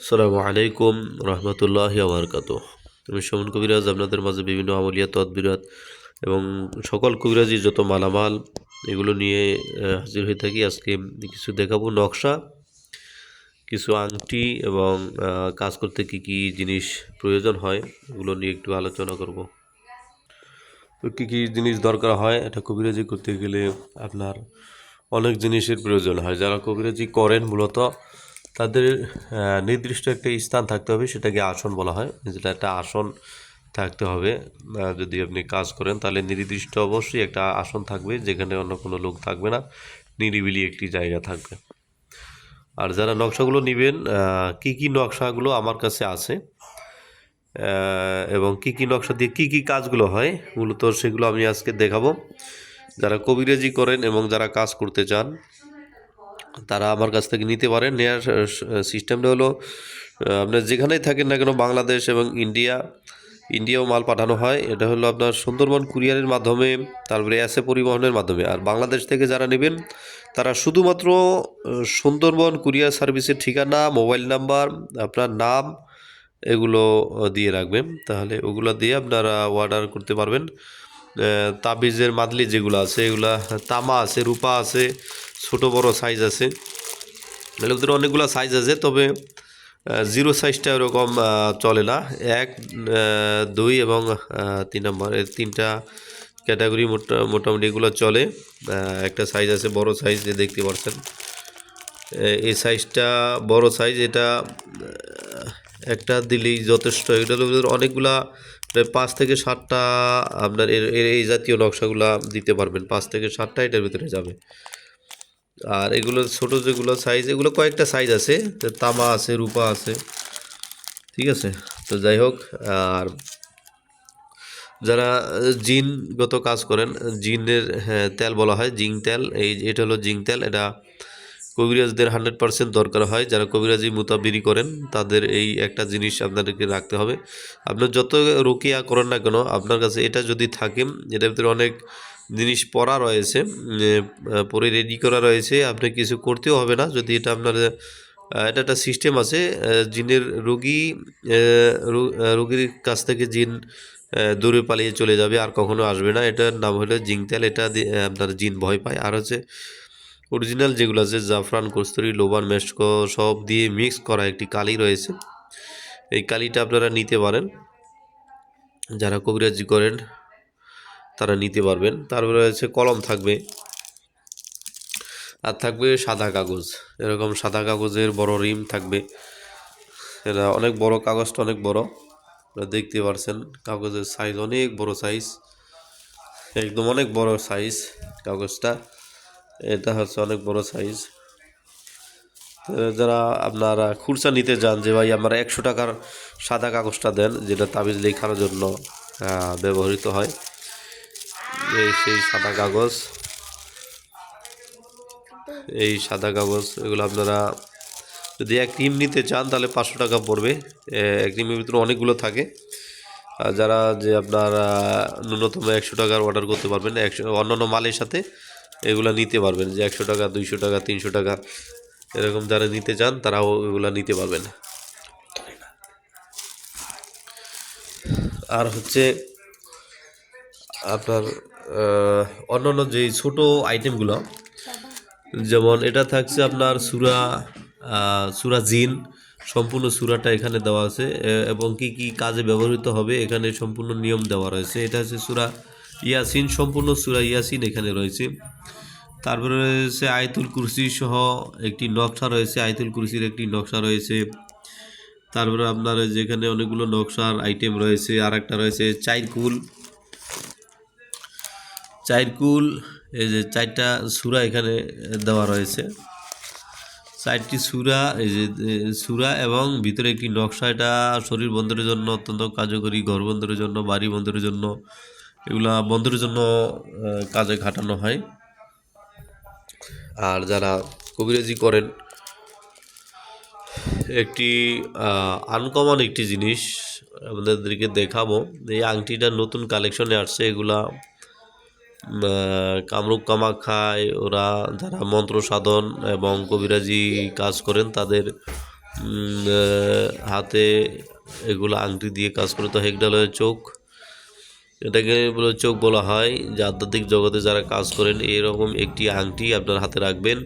আসসালামু আলাইকুম রহমতুল্লাহ আবরকাত আমি সমন কবিরাজ, আপনাদের মাঝে বিভিন্ন আমলিয়া তদবিরাত এবং সকল কবিরাজির যত মালামাল, এগুলো নিয়ে হাজির হয়ে থাকি। আজকে কিছু দেখাবো নকশা, কিছু আংটি এবং কাজ করতে কি কি জিনিস প্রয়োজন হয়, এগুলো নিয়ে একটু আলোচনা করব। তো কী কী জিনিস দরকার হয়, এটা কবিরাজি করতে গেলে আপনার অনেক জিনিসের প্রয়োজন হয়। যারা কবিরাজি করেন মূলত তাদের নির্দিষ্ট একটা স্থান থাকতে হবে, সেটাকে আসন বলা হয়। যেটা একটা আসন থাকতে হবে যদি আপনি কাজ করেন, তাহলে নির্দিষ্ট অবশ্যই একটা আসন থাকবে, যেখানে অন্য কোনো লোক থাকবে না, নিরিবিলি একটি জায়গা থাকবে। আর যারা নকশাগুলো নেবেন কি কি নকশাগুলো আমার কাছে আছে এবং কি কি নকশা দিয়ে কি কি কাজগুলো হয়, মূলত সেগুলো আমি আজকে দেখাবো। যারা কবিরাজি করেন এবং যারা কাজ করতে চান তারা আমার কাছ থেকে নিতে পারেন নেওয়ার সিস্টেমটা হলো আপনার যেখানেই থাকেন না কেন, বাংলাদেশ এবং ইন্ডিয়া, ইন্ডিয়াও মাল পাঠানো হয়। এটা হলো আপনার সুন্দরবন কুরিয়ারের মাধ্যমে, তারপরে এসে পরিবহনের মাধ্যমে। আর বাংলাদেশ থেকে যারা নেবেন, তারা শুধুমাত্র সুন্দরবন কুরিয়ার সার্ভিসের ঠিকানা, মোবাইল নাম্বার, আপনার নাম, এগুলো দিয়ে রাখবেন। তাহলে ওগুলো দিয়ে আপনারা অর্ডার করতে পারবেন। তাবিজের মাদলি যেগুলো আছে, এগুলা, তামা আছে, রূপা আছে ছোট বড় সাইজ আছে। এর ভিতরে অনেকগুলো সাইজ আছে, তবে জিরো সাইজটা ওরকম চলে না। এক দুই এবং তিন নম্বর। তিনটা ক্যাটাগরি মোটা, মোটামুটি এগুলো চলে। একটা সাইজ আছে বড় সাইজ যে দেখতে পাচ্ছেন এই সাইজটা বড় সাইজ এটা একটা দিলেই যথেষ্ট। এটা হলো অনেকগুলা পাঁচ থেকে সাতটা আপনার এই জাতীয় নকশাগুলা দিতে পারবেন। পাঁচ থেকে সাতটা এটার ভিতরে যাবে। আর এগুলো ছোট যেগুলো সাইজ এগুলো কয়েকটা সাইজ আছে। তামা আছে রূপা আছে ঠিক আছে? তো যাই হোক আর যারা জিনগত কাজ করেন জিনের হ্যাঁ, তেল বলা হয় জিং তেল। এই এটা হলো জিং তেল। এটা কবিরাজদের হান্ড্রেড পার্সেন্ট দরকার হয়। যারা কবিরাজি মোতাবিরি করেন তাদের এই একটা জিনিস আপনাদেরকে রাখতে হবে। আপনার যত রোকিয়া করেন না কেন আপনার কাছে এটা যদি থাকে এটার ভিতরে অনেক জিনিস পড়া রয়েছে পরে রেডি করা রয়েছে, আপনি কিছু করতেও হবে না। যদি এটা আপনার এটা একটা সিস্টেম আছে জিনের রোগী রোগীর কাছ থেকে জিন দূরে পালিয়ে চলে যাবে, আর কখনো আসবে না। এটার নাম হলো জিং তেল এটা আপনার জিন ভয় পায়। আর হচ্ছে অরিজিনাল যেগুলো আছে, জাফরান, কস্তুরি, লোবান, মেস্কো, সব দিয়ে মিক্স করা একটি কালি রয়েছে। এই কালিটা আপনারা নিতে পারেন। যারা কবিরাজি করেন তারা নিতে পারবেন। তারপরে রয়েছে কলম থাকবে। আর থাকবে সাদা কাগজ। এরকম সাদা কাগজের বড় রিম থাকবে। এটা অনেক বড়, কাগজটা অনেক বড়। দেখতে পারছেন, কাগজের সাইজ অনেক বড় সাইজ একদম অনেক বড় সাইজ কাগজটা। এটা হচ্ছে অনেক বড় সাইজ যারা আপনারা খুরসা নিতে যান যে, ভাই, আমরা একশো টাকার সাদা কাগজটা দেন, যেটা তাবিজ লেখানোর জন্য ব্যবহৃত হয়। এই সেই সাদা কাগজ। এই সাদা কাগজ, এগুলো আপনারা যদি এক টিম নিতে চান, তাহলে পাঁচশো টাকা পড়বে। এক টিমের ভিতরে অনেকগুলো থাকে। আর যারা যে আপনার ন্যূনতম একশো টাকার অর্ডার করতে পারবেন, একশো, অন্যান্য মালের সাথে এগুলো নিতে পারবেন। যে একশো টাকা, দুইশো টাকা, তিনশো টাকা, এরকম যারা নিতে চান, তারাও এগুলো নিতে পারবেন। আর হচ্ছে আপনার অন্যান্য যেই ছোট আইটেমগুলো যেমন এটা থাকছে আপনার সুরা সুরা জিন, সম্পূর্ণ সুরাটা এখানে দেওয়া আছে এবং কি কি কাজে ব্যবহৃত হবে এখানে সম্পূর্ণ নিয়ম দেওয়া রয়েছে। এটা হচ্ছে সুরা ইয়াসিন, সম্পূর্ণ সুরা ইয়াসিন এখানে রয়েছে। তারপরে রয়েছে আয়তুল কুরসি সহ একটি নকশা রয়েছে, আয়তুল কুরসির একটি নকশা রয়েছে। তারপরে আপনার যেখানে অনেকগুলো নকশার আইটেম রয়েছে আর একটা রয়েছে চাইরকুল চাইরকুল এই যে চারটা সুরা এখানে দেওয়া রয়েছে। চারটি সুরা, এই যে সুরা এবং ভিতরে একটি নকশা, এটা শরীর বন্ধের জন্য অত্যন্ত কার্যকরী, ঘর বন্ধের জন্য, বাড়ি বন্ধের জন্য, এগুলা বন্ধের জন্য কাজে খাটানো হয়। আর যারা কবিরাজি করেন, একটি আনকমন একটি জিনিস আমাদেরকে দেখাবো, এই আংটিটা নতুন কালেকশনে আসছে, এগুলা কামরূপ কামাখ্যায় ওরা যারা মন্ত্র সাধন এবং কবিরাজি কাজ করেন, তাদের হাতে এগুলো আংটি দিয়ে কাজ করে। তো হেগডালের চোখ, এটাকে বলে চোখ বলা হয়। যে আধ্যাত্মিক জগতে যারা কাজ করেন, এরকম একটি আংটি আপনার হাতে রাখবেন।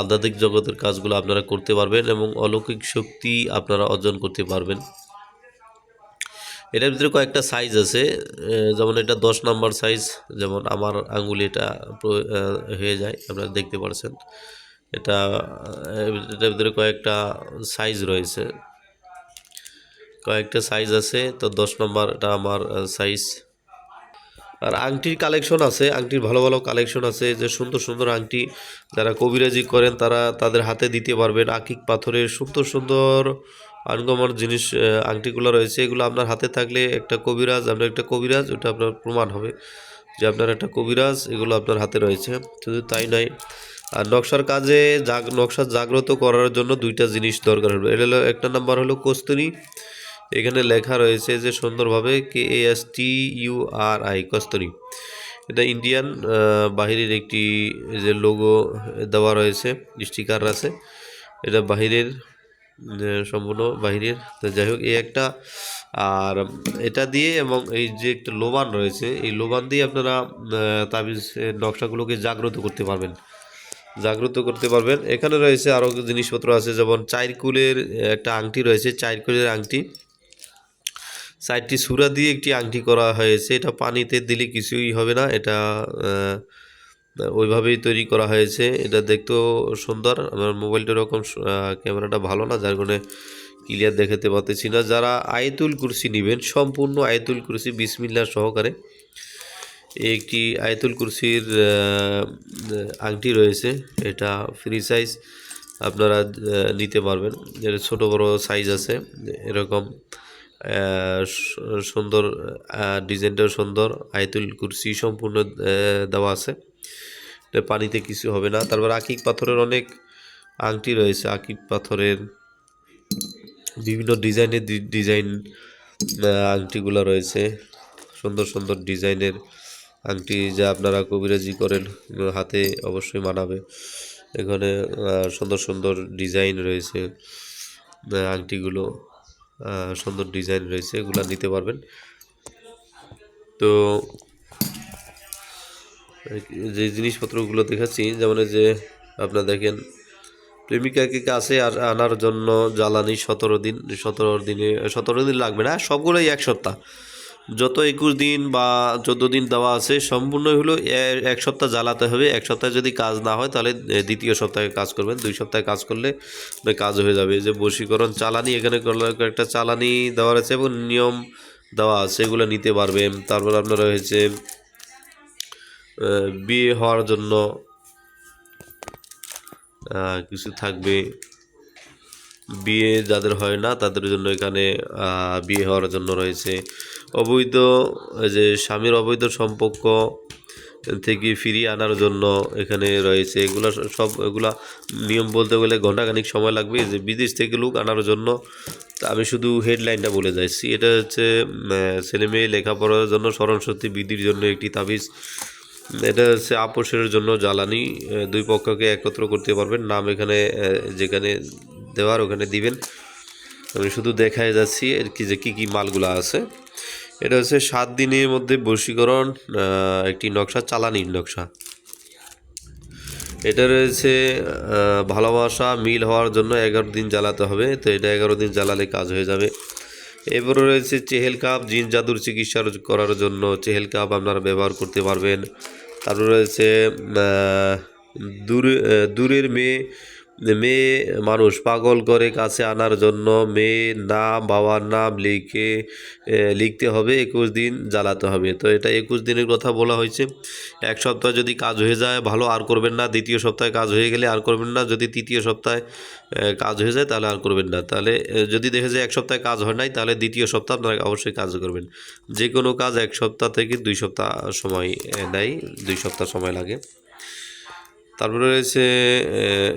আধ্যাত্মিক জগতের কাজগুলো আপনারা করতে পারবেন এবং অলৌকিক শক্তি আপনারা অর্জন করতে পারবেন। এটার ভিতরে কয়েকটা সাইজ আছে। যেমন এটা দশ নাম্বার সাইজ যেমন আমার আঙ্গুলি এটা হয়ে যায়, আপনারা দেখতে পারছেন। এটা এটার ভিতরে কয়েকটা সাইজ রয়েছে। কয়েকটা সাইজ আছে, তো দশ নম্বর এটা আমার সাইজ আর আংটির কালেকশন আছে, আংটির ভালো ভালো কালেকশন আছে, যে সুন্দর সুন্দর আংটি যারা কবিরাজি করেন, তারা তাদের হাতে দিতে পারবেন। আকিক পাথরের সুন্দর সুন্দর আনকমন জিনিস আংটিগুলো রয়েছে, এগুলো আপনার হাতে থাকলে একটা কবিরাজ আপনার একটা কবিরাজ, ওটা আপনার প্রমাণ হবে যে আপনার একটা কবিরাজ, এগুলো আপনার হাতে রয়েছে। শুধু তাই নয়, আর নকশার কাজে জাগ, নকশা জাগ্রত করার জন্য দুইটা জিনিস দরকার হবে এটা হলো, একটা নাম্বার হলো কস্তুরি। এখানে লেখা রয়েছে যে সুন্দরভাবে K A S T U R I, Kasturi. এটা ইন্ডিয়ান বাহিরের একটি যে লোগো দেওয়া রয়েছে, স্টিকার আছে। এটা বাহিরের সম্পূর্ণ বাহিরের। তো যাই হোক, এই একটা, আর এটা দিয়ে এবং এই যে একটা লোবান রয়েছে, এই লোবান দিয়ে আপনারা তাবিজ নকশাগুলোকে জাগ্রত করতে পারবেন। জাগ্রত করতে পারবেন। এখানে রয়েছে আরও জিনিসপত্র আছে, যেমন চাইরকুলের একটা আংটি রয়েছে চাইরকুলের আংটি। চারটি সুরা দিয়ে একটি আংটি করা হয়েছে। এটা পানিতে দিলে কিছুই হবে না। এটা ওইভাবেই তৈরি করা হয়েছে। এটা দেখতেও সুন্দর। আমার মোবাইলটা ওরকম ক্যামেরাটা ভালো না, যার কারণে ক্লিয়ার দেখাতে পারতেছি না। যারা আয়তুল কুরসি নেবেন, সম্পূর্ণ আয়তুল কুরসি বিসমিল্লা সহকারে একটি আয়তুল কুরসির আংটি রয়েছে। এটা ফ্রি সাইজ আপনারা নিতে পারবেন। এর ছোট, বড় সাইজ আছে, এরকম সুন্দর ডিজাইনটাও সুন্দর। আয়তুল কুরসি সম্পূর্ণ দেওয়া আছে। পানিতে কিছু হবে না। তারপর আকিক পাথরের অনেক আংটি রয়েছে। আকিক পাথরের বিভিন্ন ডিজাইনের ডিজাইন আংটিগুলো রয়েছে। সুন্দর সুন্দর ডিজাইনের আংটি যা আপনারা কবিরাজি করেন হাতে অবশ্যই মানাবে। এখানে সুন্দর সুন্দর ডিজাইন রয়েছে আংটিগুলো সুন্দর ডিজাইন রয়েছে, এগুলো নিতে পারবেন। তো যে জিনিসপত্রগুলো দেখাচ্ছি যেমন যে আপনারা দেখেন প্রেমিকাকে কাছে আর আনার জন্য জ্বালানি সতেরো দিন সতেরো দিনে সতেরো দিন লাগবে না সবগুলোই এক সপ্তাহ। যত একুশ দিন বা চোদ্দ দিন দেওয়া আছে সম্পূর্ণ হলো এক সপ্তাহ জ্বালাতে হবে। এক সপ্তাহে যদি কাজ না হয় তাহলে দ্বিতীয় সপ্তাহে কাজ করবেন। দুই সপ্তাহে কাজ করলে কাজ হয়ে যাবে। যে বশীকরণ চালানি এখানে একটা চালানি দেওয়া আছে এবং নিয়ম দেওয়া আছে এগুলো নিতে পারবেন। তারপর আপনারা আহ, বিয়ে হওয়ার জন্য কিছু থাকবে। বিয়ে যাদের হয় না, তাদের জন্য এখানে বিয়ে হওয়ার জন্য রয়েছে। অবৈধ যে স্বামীর অবৈধ সম্পর্ক থেকে ফিরিয়ে আনার জন্য এখানে রয়েছে। এগুলো সব, এগুলা নিয়ম বলতে গেলে ঘন্টাখানিক সময় লাগবে। যে বিদেশ থেকে লোক আনার জন্য আমি শুধু হেডলাইনটা বলে যাচ্ছি। এটা হচ্ছে ছেলে মেয়ে লেখাপড়ার জন্য স্মরণশক্তি বৃদ্ধির জন্য একটি তাবিজ। এটা হচ্ছে আপোষের জন্য জ্বালানি দুই পক্ষকে একত্র করতে পারবেন। নাম এখানে যেখানে দেওয়ার ওখানে দিবেন। আমি শুধু দেখায় যাচ্ছি আর কি যে কী কী মালগুলো আছে। এটা হচ্ছে সাত দিনের মধ্যে বশীকরণ একটি নকশা, চালানির নকশা। এটা রয়েছে ভালোবাসা, মিল হওয়ার জন্য এগারো দিন জ্বালাতে হবে। তো এটা এগারো দিন জ্বালালে কাজ হয়ে যাবে। এরপরে রয়েছে চেহেল কাপ, জিন জাদুর চিকিৎসা করার জন্য চেহেল কাপ আপনারা ব্যবহার করতে পারবেন। তারপর রয়েছে দূরে দূরের মেয়ে মেয়ে মানুষ পাগল করে কাছে আনার জন্য মেয়ের নাম, বাবার নাম লিখে লিখতে হবে, একুশ দিন জ্বালাতে হবে। তো এটা একুশ দিনের কথা বলা হয়েছে। এক সপ্তাহ যদি কাজ হয়ে যায়, ভালো আর করবেন না। দ্বিতীয় সপ্তাহে কাজ হয়ে গেলে আর করবেন না। যদি তৃতীয় সপ্তাহে কাজ হয়ে যায়, তাহলে আর করবেন না। তাহলে যদি দেখে যায় এক সপ্তাহে কাজ হয় নাই, তাহলে দ্বিতীয় সপ্তাহ আপনারা অবশ্যই কাজ করবেন। যে কোনো কাজ এক সপ্তাহ থেকে দুই সপ্তাহ সময় নেয়। দুই সপ্তাহ সময় লাগে। তারপরে রয়েছে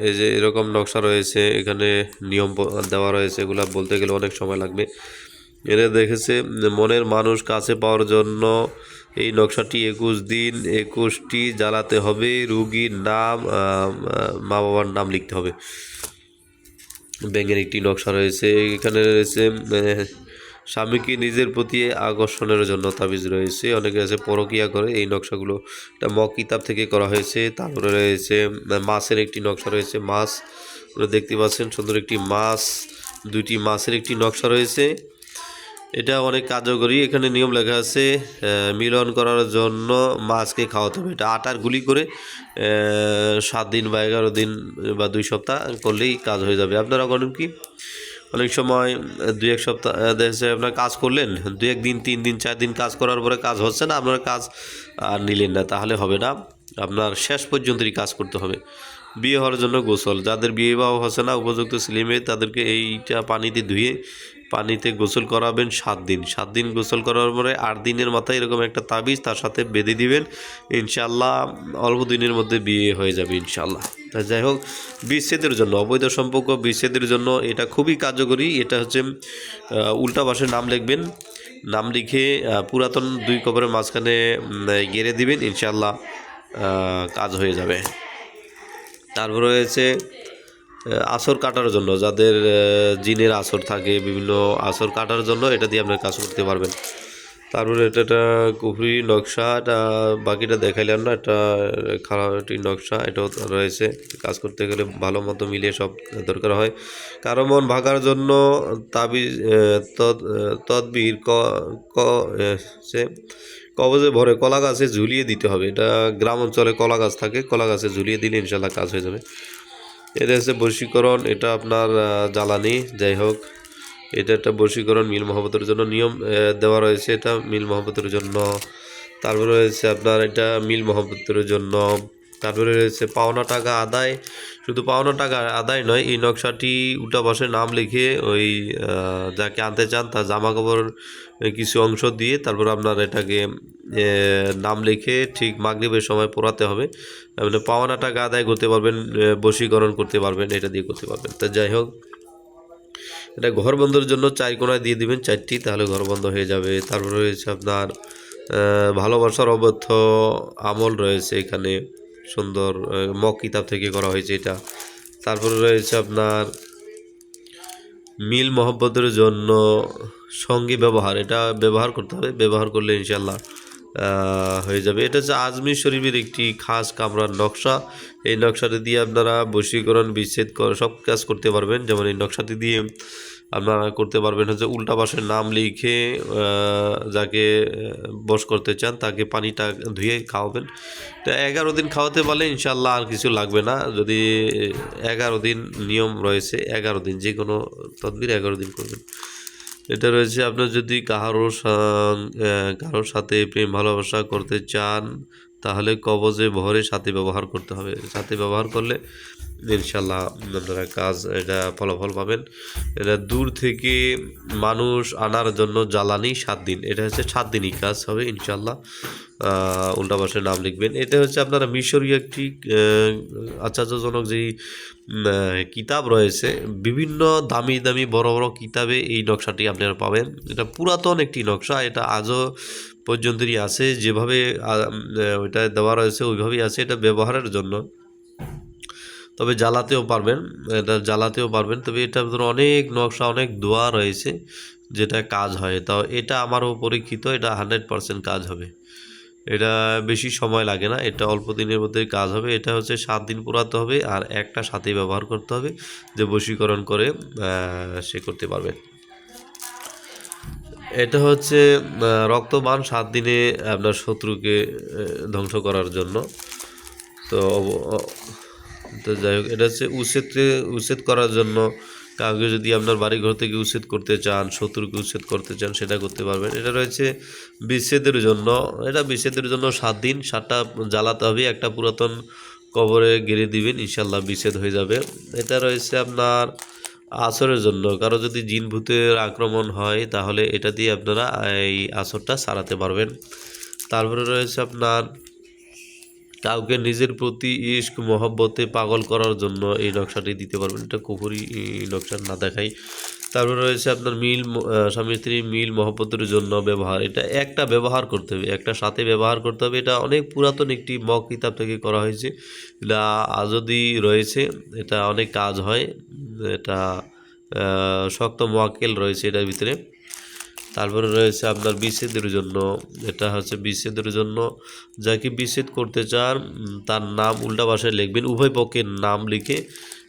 এই যে এরকম নকশা রয়েছে, এখানে নিয়ম দেওয়া রয়েছে, এগুলা বলতে গেলে অনেক সময় লাগবে। এরা দেখেছে, মনের মানুষ কাছে পাওয়ার জন্য এই নকশাটি একুশ দিন, একুশটি জ্বালাতে হবে, রুগীর নাম মা বাবার নাম লিখতে হবে। ব্যাঙের একটি নকশা রয়েছে, এখানে রয়েছে স্বামীকে নিজের প্রতি আকর্ষণের জন্য তাবিজ রয়েছে। অনেকে আছে পরকিয়া করে। এই নকশাগুলো এটা মক কিতাব থেকে করা হয়েছে। তারপরে রয়েছে মাছের একটি নকশা রয়েছে। মাছ দেখতে পাচ্ছেন সুন্দর একটি মাছ, দুইটি মাছের একটি নকশা রয়েছে। এটা অনেক কার্যকরী। এখানে নিয়ম লেখা আছে মিলন করার জন্য মাছকে খাওয়াতে হবে। এটা আটার গুলি করে সাত দিন বা এগারো দিন বা দুই সপ্তাহ করলেই কাজ হয়ে যাবে। আপনারা করেন কি? অনেক সময় দু এক সপ্তাহ দেখা আপনার কাজ করলেন দু এক দিন, তিন দিন, চার দিন কাজ করার পরে কাজ হচ্ছে না, আপনার কাজ আর নিলেন না, তাহলে হবে না। আপনার শেষ পর্যন্তই কাজ করতে হবে। বিয়ে হওয়ার জন্য গোসল, যাদের বিয়ে বাবা হচ্ছে না, উপযুক্ত ছেলেমেয়ে তাদেরকে এইটা পানিতে ধুয়ে পানিতে গোসল করাবেন সাত দিন। সাত দিন গোসল করার পরে আট দিনের মাথায় এরকম একটা তাবিজ তার সাথে বেঁধে দিবেন। ইনশাল্লাহ অল্প দিনের মধ্যে বিয়ে হয়ে যাবে ইনশাল্লাহ তা যাই হোক, বিচ্ছেদের জন্য, অবৈধ সম্পর্ক, বিচ্ছেদের জন্য এটা খুবই কার্যকরী। এটা হচ্ছে উল্টা পাশে নাম লিখবেন। নাম লিখে পুরাতন দুই কবরের মাঝখানে গেড়ে দিবেন। ইনশাল্লাহ কাজ হয়ে যাবে। তারপর রয়েছে আসর কাটার জন্য, যাদের জিনের আসর থাকে, বিভিন্ন আসর কাটার জন্য এটা দিয়ে আপনার কাজ করতে পারবেন। তারপরে এটা একটা কুফরি নকশা, এটা বাকিটা দেখাইলাম না, এটা খারাপ একটি নকশা, এটাও রয়েছে। কাজ করতে গেলে ভালো মতো মিলিয়ে সব দরকার হয়। কারও মন ভাগার জন্য তদ তদবির, ক সে কবজে ভরে কলা গাছে ঝুলিয়ে দিতে হবে। এটা গ্রাম অঞ্চলে কলা গাছ থাকে কলা গাছে ঝুলিয়ে দিলে ইনশাল্লাহ কাজ হয়ে যাবে। এটা হচ্ছে বশীকরণ, এটা আপনার জ্বালানি, যাই হোক। এটা একটা বশীকরণ, মিল মহব্বতের জন্য নিয়ম দেওয়া রয়েছে এটা, মিল মহাপতের জন্য। তারপরে রয়েছে আপনার এটা, মিল মহব্বতের জন্য। তারপরে রয়েছে পাওনা টাকা আদায়। শুধু পাওনা টাকা আদায় নয়, এই নকশাটি উল্টা পাশে নাম লিখে ওই যাকে আনতে চান তার জামা কাপড় কিছু অংশ দিয়ে তারপর আপনার এটাকে নাম লিখে ঠিক মাগরিবের সময় পড়াতে হবে। মানে পাওনা টাকা আদায় করতে পারবেন বশীকরণ করতে পারবেন, এটা দিয়ে করতে পারবেন। তা যাই হোক, এটা ঘর বন্ধের জন্য চার কোনায় দিয়ে দিবেন চারটি, তাহলে ঘর বন্ধ হয়ে যাবে। তারপরে রয়েছে আপনার ভালোবাসার অবদ্ধ আমল রয়েছে এখানে। সুন্দর মক কিতাব থেকে করা হয়েছে এটা। তারপরে রয়েছে আপনার মিল মহব্বতের জন্য সঙ্গী ব্যবহার। এটা ব্যবহার করতে হবে, ব্যবহার করলে ইনশাল্লাহ হয়ে যাবে। এটা হচ্ছে আজমির শরীফের একটি খাস কামরার নকশা। এই নকশাটি দিয়ে আপনারা বশীকরণ, বিচ্ছেদ সব কাজ করতে পারবেন। যেমন এই নকশাটি দিয়ে আপনারা করতে পারবেন হচ্ছে উল্টা নাম লিখে যাকে বশ করতে চান তাকে পানিটা ধুয়ে খাওয়াবেন। তো এগারো দিন খাওয়াতে পারলে ইনশাল্লাহ আর কিছু লাগবে না। যদি এগারো দিন নিয়ম রয়েছে, এগারো দিন যে কোনো তদবির এগারো দিন করবেন। এটা রয়েছে আপনার যদি কারোর কারোর সাথে প্রেম ভালোবাসা করতে চান, তাহলে কবজে ভরে সাথে ব্যবহার করতে হবে। সাথে ব্যবহার করলে ইনশাল্লাহ আপনারা কাজ এটা ফলাফল পাবেন। এটা দূর থেকে মানুষ আনার জন্য জ্বালানি সাত দিন, এটা হচ্ছে সাত দিনই কাজ হবে ইনশাল্লাহ উল্টা পাশে নাম লিখবেন। এটা হচ্ছে আপনারা মিশরীয় একটি আশ্চর্যজনক যেই কিতাব রয়েছে, বিভিন্ন দামি দামি বড় বড় কিতাবে এই নকশাটি আপনারা পাবেন। এটা পুরাতন একটি নকশা, এটা আজও পর্যন্তই আছে। যেভাবে ওইটা দেওয়া রয়েছে, ওইভাবেই আছে। এটা ব্যবহারের জন্য। তবে জ্বালাতেও পারবেন, এটা জ্বালাতেও পারবেন। তবে এটার ভিতরে অনেক নকশা, অনেক দোয়া রয়েছে যেটা কাজ হয়। তাও এটা আমারও পরীক্ষিত এটা হান্ড্রেড পারসেন্ট কাজ হবে। এটা বেশি সময় লাগে না, এটা অল্প দিনের মধ্যেই কাজ হবে। এটা হচ্ছে সাত দিন পোড়াতে হবে আর একটা সাথে ব্যবহার করতে হবে যে বশীকরণ করে সে করতে পারবে। এটা হচ্ছে রক্তবান সাত দিনে আপনার শত্রুকে ধ্বংস করার জন্য। তো তো যাই হোক, এটা হচ্ছে উচ্ছেদকে উচ্ছেদ করার জন্য। কাউকে যদি আপনার বাড়ি ঘর থেকে উচ্ছেদ করতে চান, শত্রুকে উচ্ছেদ করতে চান, সেটা করতে পারবেন। এটা রয়েছে বিচ্ছেদের জন্য। এটা বিচ্ছেদের জন্য সাত দিন, সাতটা জ্বালাতে হবে, একটা পুরাতন কবরে গেড়ে দিবেন ইনশাল্লাহ বিচ্ছেদ হয়ে যাবে। এটা রয়েছে আপনার আসরের জন্য। কারও যদি জিন ভূতের আক্রমণ হয়, তাহলে এটা দিয়ে আপনারা এই আসরটা সারাতে পারবেন। তারপরে রয়েছে আপনার কাউকে নিজের প্রতি ইস্ক মহব্বতে পাগল করার জন্য এই নকশাটি দিতে পারবেন। এটা কুফুরি নকশা না দেখাই। তারপরে রয়েছে আপনার মিল স্বামী স্ত্রী মিল, মহব্বতের জন্য ব্যবহার। এটা একটা ব্যবহার করতে হবে, একটা সাথে ব্যবহার করতে হবে। এটা অনেক পুরাতন একটি মক কিতাব থেকে করা হয়েছে। এটা আজদি রয়েছে, এটা অনেক কাজ হয়। এটা শক্ত মোয়াক্কেল রয়েছে এটার ভিতরে। তারপরে রয়েছে আপনার বিচ্ছেদের জন্য এটা হচ্ছে বিচ্ছেদের জন্য যাকে বিচ্ছেদ করতে চান তার নাম উল্টা ভাষায় লিখবেন, উভয় পক্ষের নাম লিখে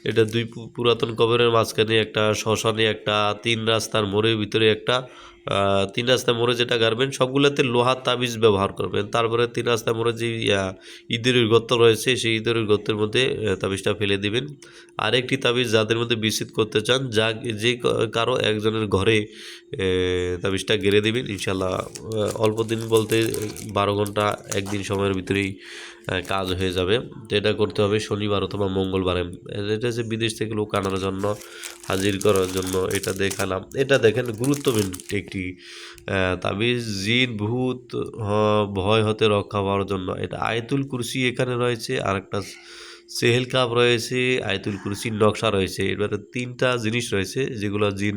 এটা দুই পুরাতন কবরের মাঝখানে একটা শ্মশানে একটা তিন রাস্তার মোড়ের ভিতরে একটা তিন রাস্তার মোড়ে যেটা গাড়বেন, সবগুলোতে লোহার তাবিজ ব্যবহার করবেন। তারপরে তিন রাস্তার মোড়ে যে ইঁদুরের গর্ত রয়েছে, সেই ইঁদুরের গর্তের মধ্যে তাবিজটা ফেলে দিবেন। আরেকটি তাবিজ যাদের মধ্যে বিচ্ছেদ করতে চান, যা, যে কারও একজনের ঘরে তাবিজটা গেড়ে দিবেন। ইনশাল্লাহ অল্প দিন বলতে বারো ঘণ্টা, একদিন সময়ের ভিতরেই কাজ হয়ে যাবে। তো এটা করতে হবে শনিবার অথবা মঙ্গলবারে। এটা যে বিদেশ থেকে লোক আনার জন্য, হাজির করার জন্য এটা দেখালাম। এটা দেখেন গুরুত্বপূর্ণ একটি তাবিজ, জিন, ভূত ভয় হতে রক্ষা পাওয়ার জন্য। এটা আয়তুল কুরসি এখানে রয়েছে আর একটা সেহেল কাপ রয়েছে, আয়তুল কুরসির নকশা রয়েছে। এবারে তিনটা জিনিস রয়েছে, যেগুলো জিন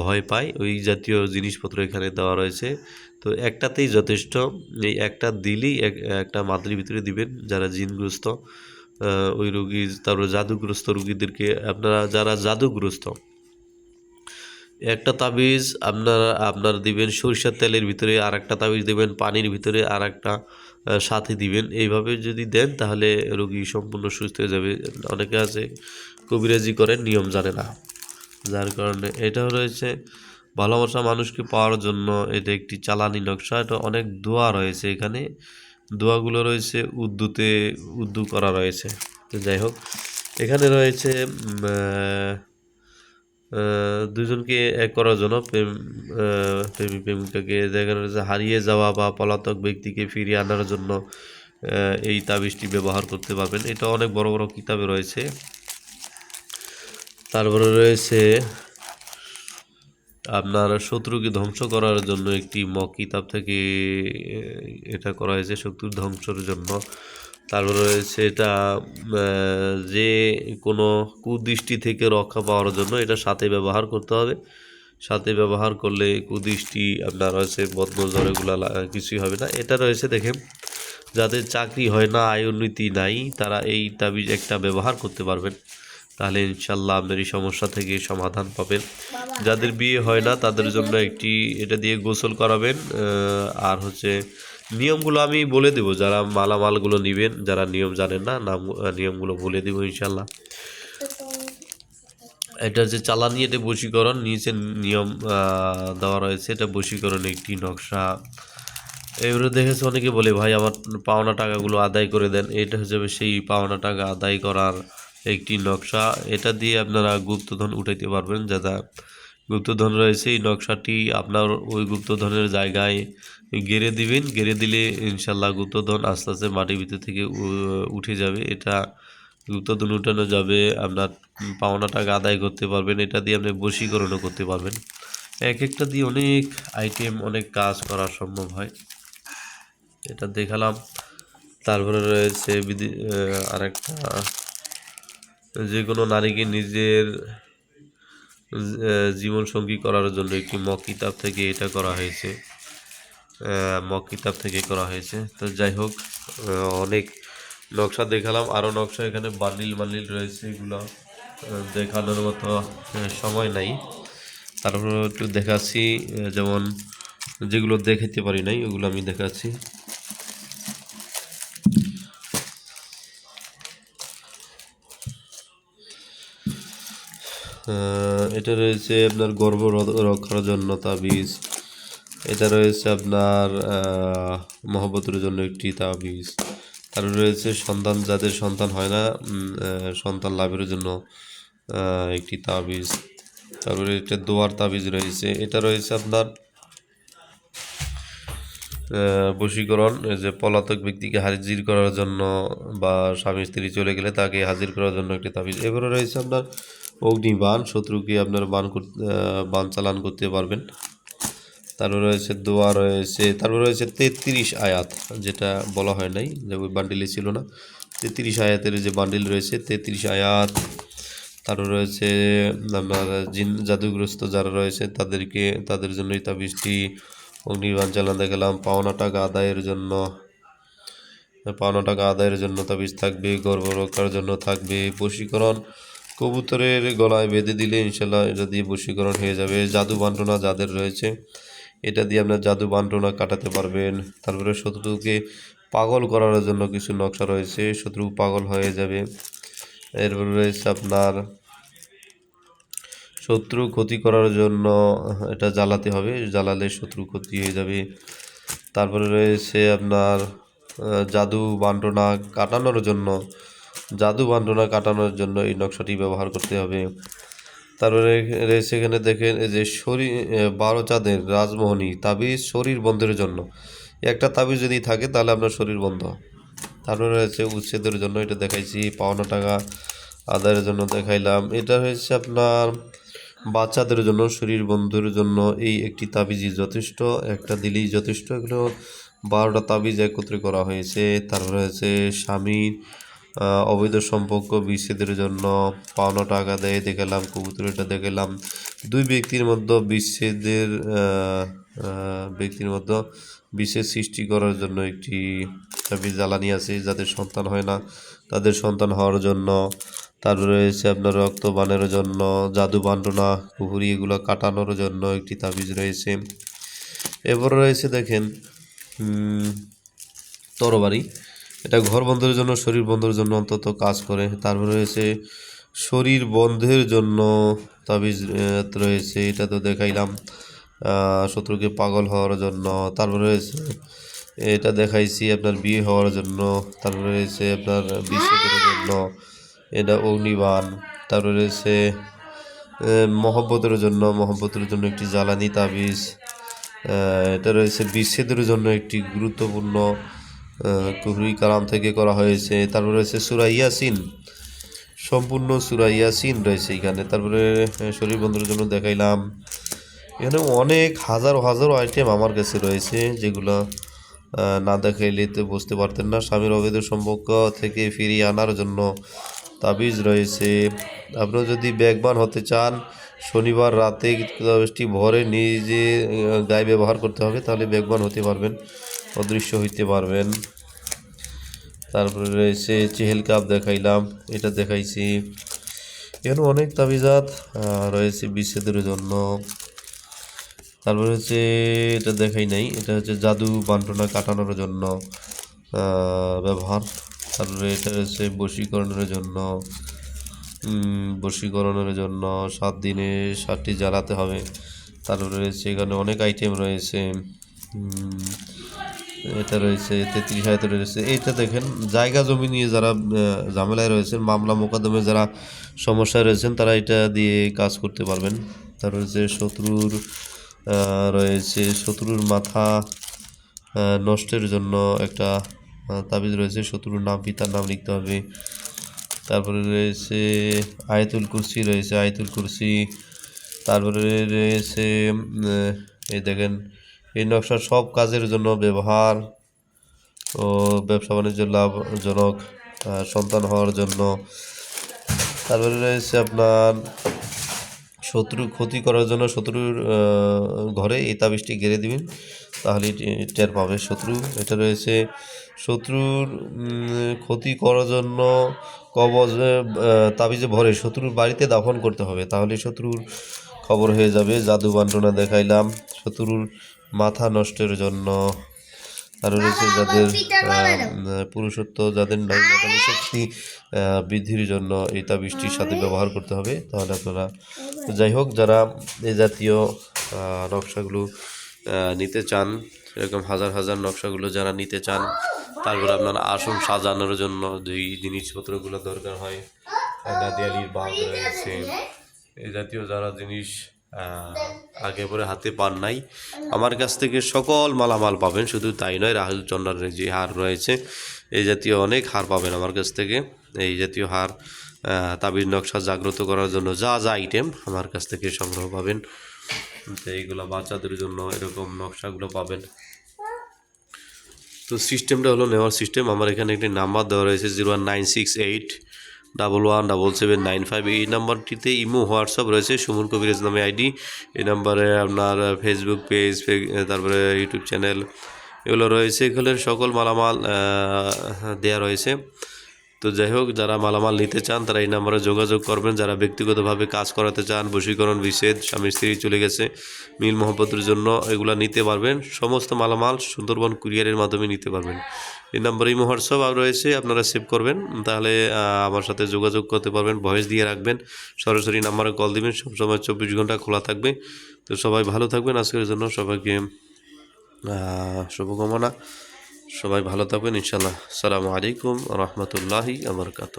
ভয় পায়। ওই জাতীয় জিনিসপত্র এখানে দেওয়া রয়েছে। তো একটাতেই যথেষ্ট এই একটা দিলেই এক, একটা মাদুরির ভিতরে দিবেন যারা জিনগ্রস্ত ওই রুগী, তারপর জাদুগ্রস্ত রুগীদেরকে। আপনারা যারা জাদুগ্রস্ত, একটা তাবিজ আপনারা, আপনার দিবেন সরিষার তেলের ভিতরে আর একটা তাবিজ দেবেন পানির ভিতরে আর একটা সাথে দিবেন। এইভাবে যদি দেন তাহলে রোগী সম্পূর্ণ সুস্থ হয়ে যাবে। অনেকে আছে কবিরাজি করেন, নিয়ম জানে না। যার কারণে এটা রয়েছে ভালোবাসা মানুষকে পাওয়ার জন্য এটা একটি চালানি নকশা এটা অনেক দোয়া রয়েছে এখানে। দোয়াগুলো রয়েছে উর্দুতে উর্দু করা রয়েছে। তো যাই হোক এখানে রয়েছে দুজনকে এক করার জন্য প্রেম আহ, প্রেমিক প্রেমিকাকে। দেখা যাচ্ছে হারিয়ে যাওয়া বা পলাতক ব্যক্তিকে ফিরিয়ে আনার জন্য এই তাবিজটি ব্যবহার করতে পারবেন। এটা অনেক বড় বড় কিতাবে রয়েছে। তারপরে রয়েছে আপনার শত্রুকে ধ্বংস করার জন্য একটি মক কিতাব থেকে এটা করা হয়েছে শত্রুর ধ্বংসের জন্য। তারপরে রয়েছে এটা যে কোনো কুদৃষ্টি থেকে রক্ষা পাওয়ার জন্য এটা সাথে ব্যবহার করতে হবে। সাথে ব্যবহার করলে কুদৃষ্টি আপনার রয়েছে বদনজর এগুলো কিছুই হবে না। এটা রয়েছে দেখেন, যাদের চাকরি হয় না আয় নাই, তারা এই তাবিজ একটা ব্যবহার করতে পারবেন। তাহলে ইনশাল্লাহ আপনার এই সমস্যা থেকে সমাধান পাবেন। যাদের বিয়ে হয় না তাদের জন্য একটি এটা দিয়ে গোসল করাবেন আর হচ্ছে নিয়মগুলো আমি বলে দেবো যারা মালামালগুলো নেবেন যারা নিয়ম জানেন না নাম নিয়মগুলো বলে দেবো ইনশাল্লাহ এটা যে চালানি এটা বশীকরণ নিচে নিয়ম দেওয়া রয়েছে এটা বশীকরণ একটি নকশা। এবারে দেখেছে অনেকে বলে ভাই আমার পাওনা টাকাগুলো আদায় করে দেন। এটা হচ্ছে সেই পাওনা টাকা আদায় করার একটি নকশা। এটা দিয়ে আপনারা গুপ্তধন উঠাইতে পারবেন যারা গুপ্তধন রয়েছে, এই নকশাটি আপনার ওই গুপ্তধনের জায়গায় গেড়ে দিবেন। গেড়ে দিলে ইনশাল্লাহ গুপ্তধন আস্তে আস্তে মাটির ভিতর থেকে উঠে যাবে। এটা গুপ্তধন উঠানো যাবে, আপনার পাওনা টাকা আদায় করতে পারবেন, এটা দিয়ে আপনি বশীকরণও করতে পারবেন। এক একটা দিয়ে অনেক আইটেম অনেক কাজ করা সম্ভব হয়। এটা দেখালাম। তারপরে রয়েছে বিধি আর একটা যে কোনো নারীকে নিজের জীবন সঙ্গী করার জন্য একটি মক কিতাব থেকে এটা করা হয়েছে। মক কিতাব থেকে করা হয়েছে। তো যাই হোক অনেক নকশা দেখালাম। আরও নকশা এখানে বান্ডিল বান্ডিল রয়েছে, এগুলো দেখানোর মতো সময় নাই। তারপরে একটু দেখাচ্ছি যেমন যেগুলো দেখাতে পারি নাই, ওগুলো আমি দেখাচ্ছি। এটা রয়েছে আপনার গর্ভ র- রক্ষার জন্য তাবিজ। এটা রয়েছে আপনার মহব্বতের জন্য একটি তাবিজ। তারপরে রয়েছে সন্তান, যাদের সন্তান হয় না সন্তান লাভের জন্য একটি তাবিজ। তারপরে এটা দোয়ার তাবিজ রয়েছে। এটা রয়েছে আপনার বশীকরণ। যে পলাতক ব্যক্তিকে হাজির করার জন্য বা স্বামী স্ত্রী চলে গেলে তাকে হাজির করার জন্য একটি তাবিজ। এবারে রয়েছে আপনার অগ্নিবাণ শত্রুকে আপনার বান করতে বান চালান করতে পারবেন। তারপর রয়েছে দোয়া, রয়েছে, তারপর রয়েছে তেত্রিশ আয়াত, যেটা বলা হয় নাই, যে ওই বান্ডিলে ছিল না। তেত্রিশ আয়াতের যে বান্ডিল রয়েছে, তেত্রিশ আয়াত। তারপর রয়েছে আপনার জিন, জাদুগ্রস্ত যারা রয়েছে, তাদেরকে, তাদের জন্য এই তাবিজটি অগ্নিবাণ চালান দেখালাম, পাওনা টাকা আদায়ের জন্য, পাওনা টাকা আদায়ের জন্য তাবিজ থাকবে গর্ব রক্ষার জন্য থাকবে, বশীকরণ কবুতরের গলায় বেঁধে দিলে ইনশাল্লাহ এটা দিয়ে বশীকরণ হয়ে যাবে। জাদু বান্টনা যাদের রয়েছে, এটা দিয়ে আপনার জাদু বান্টনা কাটাতে পারবেন। তারপরে শত্রুকে পাগল করার জন্য কিছু নকশা রয়েছে, শত্রু পাগল হয়ে যাবে। এরপরে রয়েছে আপনার শত্রু ক্ষতি করার জন্য এটা জ্বালাতে হবে, জ্বালালে শত্রু ক্ষতি হয়ে যাবে। তারপরে রয়েছে আপনার জাদু বান্টনা কাটানোর জন্য জাদু বান্টনা কাটানোর জন্য এই নকশাটি ব্যবহার করতে হবে। তারপরে রয়েছে এখানে দেখেন এই যে শরীর বারো চাঁদের রাজমোহনী তাবিজ শরীর বন্ধের জন্য। একটা তাবিজ যদি থাকে তাহলে আপনার শরীর বন্ধ। তারপরে রয়েছে উচ্ছেদের জন্য এটা দেখাইছি পাওনা টাকা আদায়ের জন্য দেখাইলাম। এটা হয়েছে আপনার বাচ্চাদের জন্য শরীর বন্ধুর জন্য এই একটি তাবিজই যথেষ্ট একটা দিলেই যথেষ্ট। এগুলো বারোটা তাবিজ একত্রে করা হয়েছে। তারপরে হয়েছে স্বামীর আহ, অবৈধ সম্পর্ক, বিচ্ছেদের জন্য পাওনা টাকা দেয়, দেখালাম, কবুতরটা দেখালাম। দুই ব্যক্তির মধ্যে বিচ্ছেদের ব্যক্তির মধ্যে বিচ্ছেদ সৃষ্টি করার জন্য একটি জ্বালানি আছে, যাদের সন্তান হয় না। তাদের সন্তান হওয়ার জন্য, তারপরে রয়েছে আপনার রক্ত রক্তবানের জন্য, জাদু বান্টনা কুহুরি এগুলো কাটানোর জন্য একটি তাবিজ রয়েছে। এরপর রয়েছে দেখেন তরবারি। এটা ঘর বন্ধের জন্য, শরীর বন্ধের জন্য অন্তত কাজ করে। তারপর রয়েছে শরীর বন্ধের জন্য তাবিজ রয়েছে, এটা তো দেখাইলাম। শত্রুকে পাগল হওয়ার জন্য। তারপর রয়েছে, এটা দেখাইছি আপনার বিয়ে হওয়ার জন্য। তারপরে রয়েছে আপনার বিচ্ছেদের জন্য। এটা অগ্নিবান তারপরে রয়েছে মহব্বতের জন্য মহব্বতের জন্য একটি জ্বালানি তাবিজ। এটা রয়েছে বিচ্ছেদের জন্য একটি গুরুত্বপূর্ণ কুহরি কালাম থেকে করা হয়েছে। তারপরে রয়েছে সুরা ইয়াসিন। সম্পূর্ণ সুরা ইয়াসিন রয়েছে এখানে। তারপরে শরীর বন্ধুর জন্য দেখাইলাম। এখানে অনেক হাজারো হাজারো আইটেম আমার কাছে রয়েছে, যেগুলো না দেখাইলে তো বুঝতে পারতেন না। স্বামীর অবৈধ সম্পর্ক থেকে ফিরিয়ে আনার জন্য তাবিজ রয়েছে। আপনারা যদি ব্যাগবান হতে চান, শনিবার রাতে ভরে নিজে গায়ে ব্যবহার করতে হবে, তাহলে ব্যাগবান হতে পারবেন। অদৃশ্য হইতে পারবেন। তারপরে রয়েছে চেহেল কাপ দেখাইলাম, এটা দেখাইছি। এখানে অনেক তাবিজাত রয়েছে বিচ্ছেদের জন্য। তারপরে হচ্ছে এটা দেখাই নাই, এটা হচ্ছে জাদু বান্টনা কাটানোর জন্য ব্যবহার। তারপরে এটা হচ্ছে বশীকরণের জন্য বশীকরণের জন্য সাত দিনে সাতটি জ্বালাতে হবে। তারপরে রয়েছে এখানে অনেক আইটেম রয়েছে এটা রয়েছে, তেত্রিশ হাজার রয়েছে। এইটা দেখেন, জায়গা জমি নিয়ে যারা ঝামেলায় রয়েছেন, মামলা মোকদ্দমে যারা সমস্যায় রয়েছেন, তারা এটা দিয়ে কাজ করতে পারবেন। তার রয়েছে শত্রুর রয়েছে শত্রুর মাথা নষ্টের জন্য একটা তাবিজ রয়েছে, শত্রুর নাম, পিতার নাম লিখতে হবে। তারপরে রয়েছে আয়তুল কুরসি, রয়েছে আয়তুল কুরসি। তারপরে রয়েছে এই দেখেন এই নকশা সব কাজের জন্য ব্যবহার ও ব্যবসা বাণিজ্য লাভজনক সন্তান হওয়ার জন্য। তারপরে রয়েছে আপনার শত্রু ক্ষতি করার জন্য শত্রুর ঘরে এই তাবিজটি গেড়ে দিবেন, তাহলে টের পাবে শত্রু। এটা রয়েছে শত্রুর ক্ষতি করার জন্য কবজ তাবিজে ভরে শত্রুর বাড়িতে দাফন করতে হবে, তাহলে শত্রুর খবর হয়ে যাবে। জাদু বান্টনা দেখাইলাম, শত্রুর মাথা নষ্টের জন্য। আরও রয়েছে যাদের পুরুষত্ব যাদের নাই শক্তি বৃদ্ধির জন্য এই তাবিজটির সাথে ব্যবহার করতে হবে। তাহলে আপনারা যাই হোক যারা এই জাতীয় নকশাগুলো নিতে চান এরকম হাজার হাজার নকশাগুলো যারা নিতে চান তারপরে আপনার আসন সাজানোর জন্য যেই জিনিসপত্রগুলো দরকার হয় নাদিয়ালির বাঘ রয়েছে এই জাতীয় যারা জিনিস আগে পরে হাতে পান নাই। আমার কাছ থেকে সকল মালামাল পাবেন, শুধু তাই নয় রাহুল চন্দ্রের যে হার রয়েছে, এই জাতীয় অনেক হার পাবেন আমার কাছ থেকে। এই জাতীয় হার তাবির নকশা জাগ্রত করার জন্য যা যা আইটেম আমার কাছ থেকে সংগ্রহ পাবেন। তো এইগুলো বাচ্চাদের জন্য এরকম নকশাগুলো পাবেন। তো সিস্টেমটা হলো নেওয়ার সিস্টেম আমার এখানে একটি নাম্বার দেওয়া রয়েছে zero nine six eight double one double seven nine five এই নাম্বারটিতে ইমো, হোয়াটসঅ্যাপ রয়েছে। সুমন কবিরাজ নামে আইডি। এই নাম্বারে আপনার ফেসবুক পেজ তারপরে ইউটিউব চ্যানেল এগুলো রয়েছে। এগুলোর সকল মালামাল দেয়া রয়েছে। তো যাই হোক, যারা মালামাল নিতে চান, তারা এই নাম্বারে যোগাযোগ করবেন। যারা ব্যক্তিগতভাবে কাজ করাতে চান, বশীকরণ, বিচ্ছেদ, স্বামী, স্ত্রী চলে গেছে মিল মোহব্বতের জন্য এগুলো নিতে পারবেন। সমস্ত মালামাল সুন্দরবন কুরিয়ারের মাধ্যমে নিতে পারবেন। এই নাম্বারে ইমো হোয়াটসঅ্যাপ আর রয়েছে, আপনারা সেভ করবেন। তাহলে আমার সাথে যোগাযোগ করতে পারবেন, ভয়েস দিয়ে রাখবেন। সরাসরি নাম্বারে কল দেবেন সবসময় চব্বিশ ঘণ্টা খোলা থাকবে। তো সবাই ভালো থাকবেন, আজকের জন্য সবাইকে শুভকামনা। সবাই ভালো থাকবেন ইনশাল্লাহ সালামু আলাইকুম রহমতুল্লাহি আবরকাত